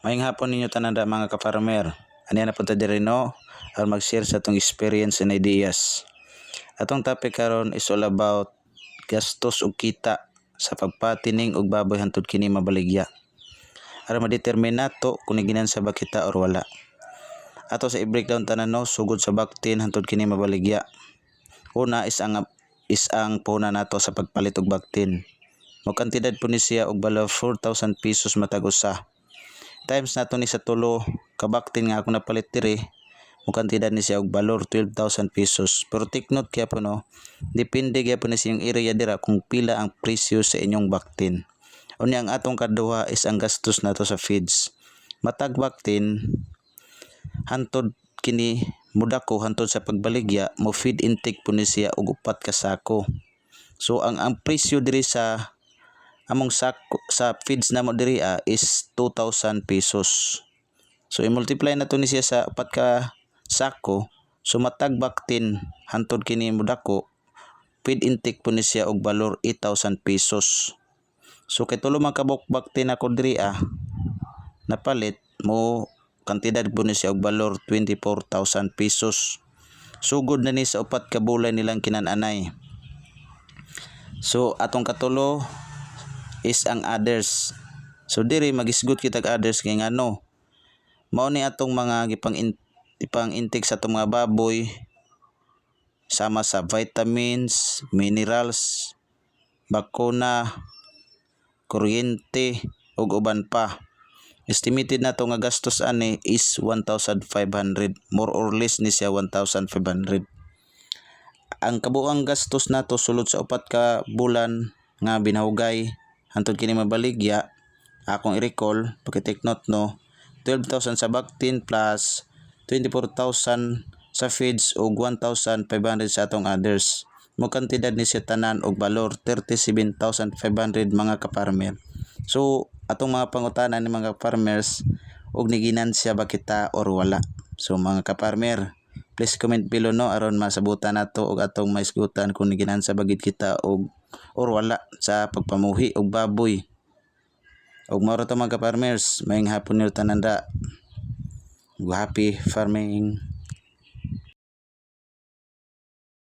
Maayong hapon ninyo tananda mga ka-farmer. Ano na punta diri no? Aron mag-share sa atong experience and ideas. Atong topic karon is all about gastos ug kita sa pagpatining og baboy hantud kini mabaligya. Aron ma-determine nato kung ginansa ba kita or wala. Ato sa i-breakdown tanan no sugod sa baktin hantud kini mabaligya. Una is ang is ang puna nato sa pagpalit og baktin. Mo kantidad po ni siya og balor 4,000 pesos matag usa times nato ni sa tulo. Kabaktin nga ako napalit diri. Mo kantidad ni siya og balor 12,000 pesos. Pero take note kaya po no? Depende kaya po ni siyang area dira kung pila ang presyo sa inyong baktin. Unya ang atong kaduha is ang gastos nato sa feeds. Matag baktin hantod kini mudako hantod sa pagbaligya mo feed intake po ni siya og upat ka sako. So ang ang presyo diri sa among sako sa feeds namo diri ah, is 2,000 pesos. So i-multiply na to ni siya sa upat ka sako. So matag baktin hantod kini mudako feed intake po ni siya og balor 8,000 pesos. So kay tulo man ka buk- baktin ako diri ah napalit mo kantidad po ni siya og balor 24,000 pesos. Sugod na ni sa upat ka bulay nilang kinananay. So atong katulo is ang others. So diri magisgot kita kag others kay ngano. Mao ni atong mga gipang ipang intake sa atong mga baboy sama sa vitamins, minerals, bakuna, kuryente ug uban pa. Estimated nato nga gastos ani is 1,500 more or less ni siya 1,500. Ang kabuang gastos nato sulod sa upat ka bulan nga binahugay hantod kini mabaligya. Akong i-recall pagka-take note no? 12,000 sa baktin plus 24,000 sa feeds ug 1,500 sa atong others. Mo kantidad ni siya tanan og balor 37,500 mga ka-farmer. So atong mga pangutanan ni mga farmers og niginansya ba kita or wala. So mga ka-farmer please comment below no? Aron masabutan nato og atong maisgutan kung niginansa bagid kita og or wala sa pagpamuhi og baboy. Og mao ra to mga farmers, maayong hapon niyo tananda. Happy farming.